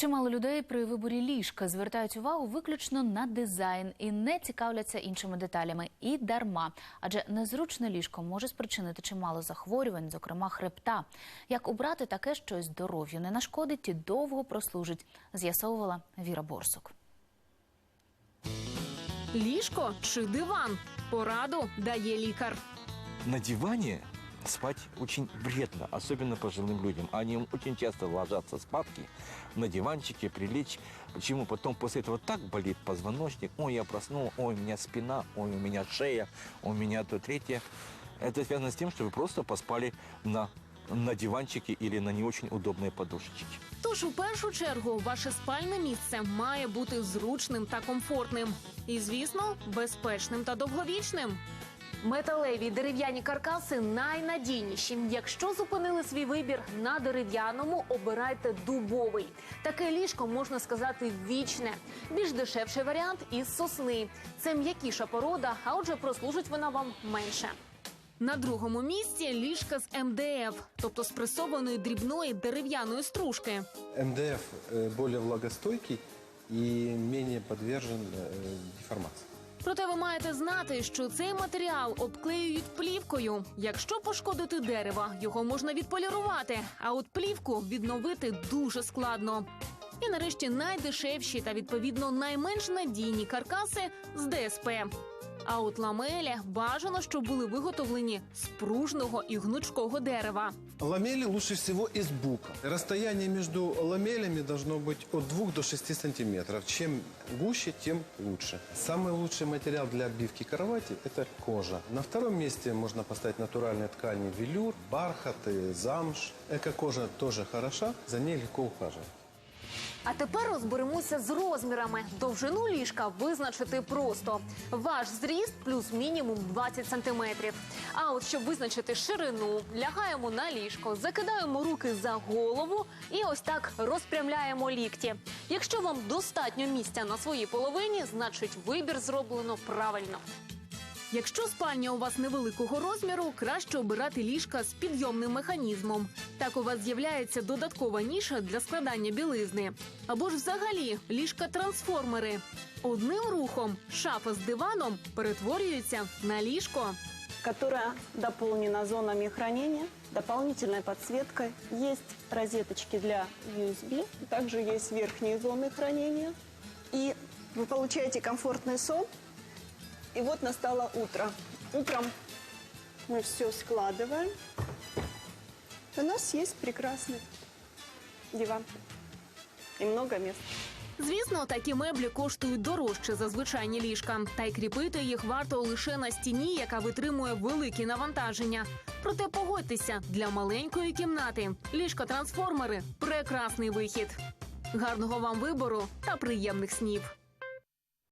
Чимало людей при виборі ліжка звертають увагу виключно на дизайн і не цікавляться іншими деталями. І дарма, адже незручне ліжко може спричинити чимало захворювань, зокрема хребта. Як обрати таке, що здоров'ю не нашкодить і довго прослужить, з'ясовувала Віра Борсук. Ліжко чи диван? Пораду дає лікар. На диване спать очень вредно, особенно пожилым людям. Они очень часто ложатся спадки на диванчике, прилечь. Почему? Потом после этого так болит позвоночник. Ой, я проснул, ой, у меня спина, ой, у меня шея, у меня то третье. Это связано с тем, что вы просто поспали на, на диванчике или на не очень удобные подушечки. Тож у першу чергу ваше спальне місце має бути зручним та комфортним. І, звісно, безпечним та довговічним. Металеві дерев'яні каркаси найнадійніші. Якщо зупинили свій вибір на дерев'яному, обирайте дубовий. Таке ліжко можна сказати вічне. Більш дешевший варіант із сосни. Це м'якіша порода, а отже, прослужить вона вам менше. На другому місці ліжка з МДФ, тобто з пресованої дрібної дерев'яної стружки. МДФ э, более влагостойкий и менее подвержен э, деформации. Проте ви маєте знати, що цей матеріал обклеюють плівкою. Якщо пошкодити дерево, його можна відполірувати, а от плівку відновити дуже складно. І нарешті найдешевші та відповідно найменш надійні каркаси з ДСП. А от ламелі бажано, щоб були виготовлені з пружного і гнучкого дерева. Ламели лучше всего из бука. Расстояние между ламелями должно быть от 2 до 6 сантиметров. Чем гуще, тем лучше. Самый лучший материал для обивки кровати – это кожа. На втором месте можно поставить натуральные ткани велюр, бархат и замш. Эко-кожа тоже хороша, за ней легко ухаживать. А тепер розберемося з розмірами. Довжину ліжка визначити просто. Ваш зріст плюс мінімум 20 сантиметрів. А от щоб визначити ширину, лягаємо на ліжко, закидаємо руки за голову і ось так розпрямляємо лікті. Якщо вам достатньо місця на своїй половині, значить вибір зроблено правильно. Якщо спальня у вас невеликого розміру, краще обирати ліжка з підйомним механізмом. Так у вас з'являється додаткова ніша для складання білизни. Або ж взагалі ліжка-трансформери. Одним рухом шафа з диваном перетворюється на ліжко. которая дополнена зонами хранения, дополнительной подсветкой. Есть розеточки для USB, также есть верхние зоны хранения. И вы получаете комфортный сон. И вот настало утро. Утром мы все складываем. У нас есть прекрасный диван и много места. Звісно, такі меблі коштують дорожче за звичайні ліжка, та й кріпити їх варто лише на стіні, яка витримує великі навантаження. Проте погодьтеся, для маленької кімнати ліжка-трансформери прекрасний вихід. Гарного вам вибору та приємних снів.